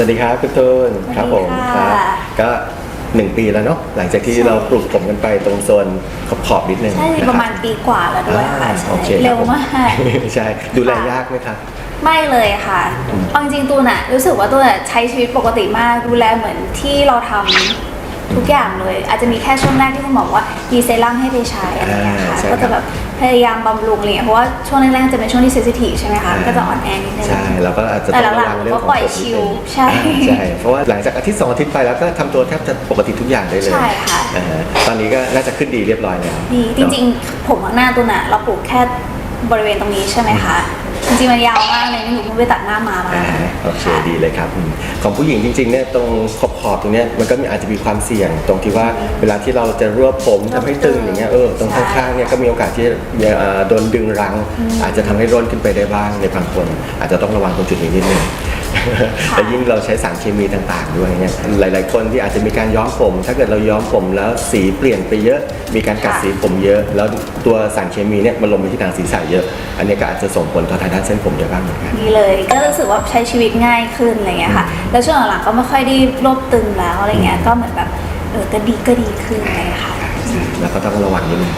สวัสดีครับคุณตูนครับผมสวัสดีคค่ะรับก็หนึ่งปีแล้วเนาะหลังจากที่ใช่เราปลูกผมกันไปตรงโซนขอบขอบๆนิดนึงใช่นคบประมาณปีกว่าแล้วด้วยค่ะอ่าใช่โอเคเร็วมากใช่ดูแลค่ะยากไหมครับไม่เลยค่ะเอาจริงๆตูนอะรู้สึกว่าตูนอะใช้ชีวิตปกติมากดูแลเหมือนที่เราทำ ทุกอย่างเลย อาจจะมีแค่ช่วงแรกที่คุณหมอบอกว่ามีเซรั่มให้ไปใช้อะไรอย่างเงี้ยค่ะอ่าใช่ก็จะแบบพยายามบำรุงอะไรเงี้ยเพราะว่าช่วงแรกๆจะเป็นช่วงที่เซนซิทีฟใช่ไหมคะอ่า ก็จะอ่อนแอนิดนึง ใช่แล้วก็อาจจะแต่ต้องหลัระงๆวังเรื่องของก็ปล่อยผมนิดชินึลงใช่ อ่าใช่เพราะว่าหลังจากอาทิตย์สองอาทิตย์ไปแล้วก็ทำตัวแทบจะปกติทุกอย่างได้เลยใช่ค่ะ อ่าฮะตอนนี้ก็น่าจะขึ้นดีเรียบร้อยแล้วดีจริงๆ ผมข้างหน้าตูนอะเราปลูกแค่บริเวณตรงนี้ใช่ไหมคะ จริงๆมันยาวมากเลยนี่หนูเพิ่งไปตัดหน้ามามาอ่าโอเคค่ะดีเลยครับอืมของผู้หญิงจริงๆเนี่ยตรงขอบขอบๆตรงเนี้ยมันก็มีอาจจะมีความเสี่ยง ตรงที่ว่าเวลาที่เราจะรวบผมทำให้ตึงอย่างเงี้ยเออตรงข้างๆเนี่ยก็มีโอกาสที่จะเอ่อโดนดึงรั้ง อาจจะทำให้ร่นขึ้นไปได้บ้างในบางคน อาจจะต้องระวังตรงจุดนี้นิดนึง แต่ยิ่งเราใช้สารเคมีต่างๆ ด้วยเนี่ยหลาย ๆ คนที่อาจจะมีการย้อมผม ถ้าเกิดเราย้อมผมแล้วสีเปลี่ยนไปเยอะ มีการกัดค่ะสีผมเยอะ แล้วตัวสารเคมีเนี่ยมันลงไปที่หนังศีรษะเยอะ อันนี้ก็อาจจะส่งผลต่อทางด้านเส้นผมได้บ้างเหมือนกันดีเลยก็รู้สึกว่าใช้ชีวิตง่ายขึ้นอะไรเงี้ยค่ะ แล้วช่วงหลังๆก็ไม่ค่อยได้รวบตึงแล้วอะไรเงี้ยก็เหมือนแบบเออก็ดีก็ดีขึ้นอะไรเงี้ยค่ะแล้วก็ต้องระวังนิดนึง